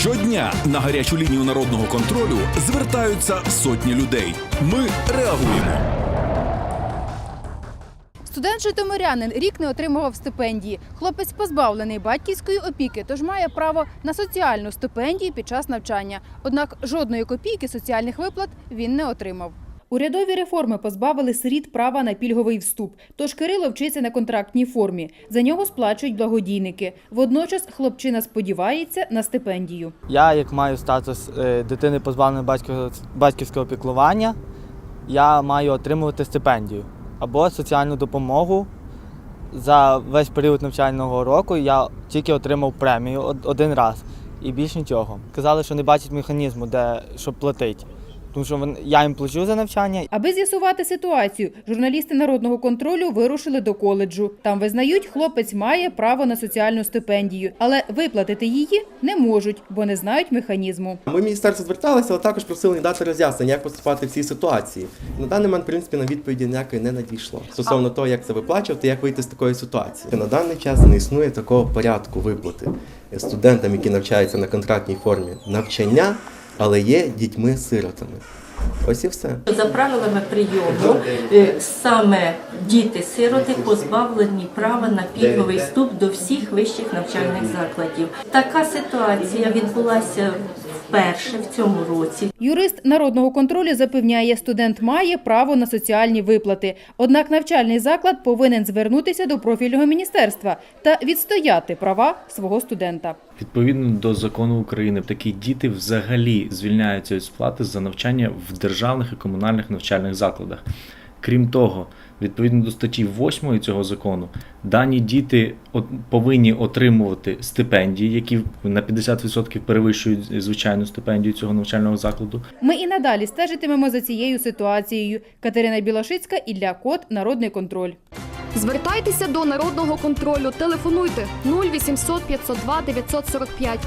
Щодня на гарячу лінію народного контролю звертаються сотні людей. Ми реагуємо. Студент житомирянин рік не отримував стипендії. Хлопець позбавлений батьківської опіки, тож має право на соціальну стипендію під час навчання. Однак жодної копійки соціальних виплат він не отримав. Урядові реформи позбавили сиріт права на пільговий вступ. Тож Кирило вчиться на контрактній формі. За нього сплачують благодійники. Водночас хлопчина сподівається на стипендію. Я, як маю статус е, дитини позбавленої батьківського, піклування, я маю отримувати стипендію або соціальну допомогу. За весь період навчального року я тільки отримав премію один раз і більш нічого. Казали, що не бачать механізму, де щоб платити. Тому що я їм плачу за навчання, Аби з'ясувати ситуацію, журналісти народного контролю вирушили до коледжу. Там визнають, хлопець має право на соціальну стипендію, але виплатити її не можуть, бо не знають механізму. Ми в міністерство зверталися, але також просили не дати роз'яснення, як поступати в цій ситуації. На даний момент, в принципі, на відповіді ніякої не надійшло. Стосовно того, як це виплачувати, як вийти з такої ситуації. На даний час не існує такого порядку виплати студентам, які навчаються на контрактній формі навчання, але є дітьми-сиротами. Ось і все. За правилами прийому е, саме діти-сироти позбавлені права на пільговий вступ до всіх вищих навчальних закладів. Така ситуація відбулася вперше в цьому році. Юрист народного контролю запевняє, студент має право на соціальні виплати. Однак навчальний заклад повинен звернутися до профільного міністерства та відстояти права свого студента. Відповідно до закону України, такі діти взагалі звільняються від сплати за навчання в державних і комунальних навчальних закладах. Крім того, відповідно до статті 8 цього закону, дані діти от- повинні отримувати стипендії, які на 50% перевищують звичайну стипендію цього навчального закладу. Ми і надалі стежитимемо за цією ситуацією. Катерина Білошицька, Ілля Кот, Народний контроль. Звертайтеся до народного контролю. Телефонуйте 0800 502 945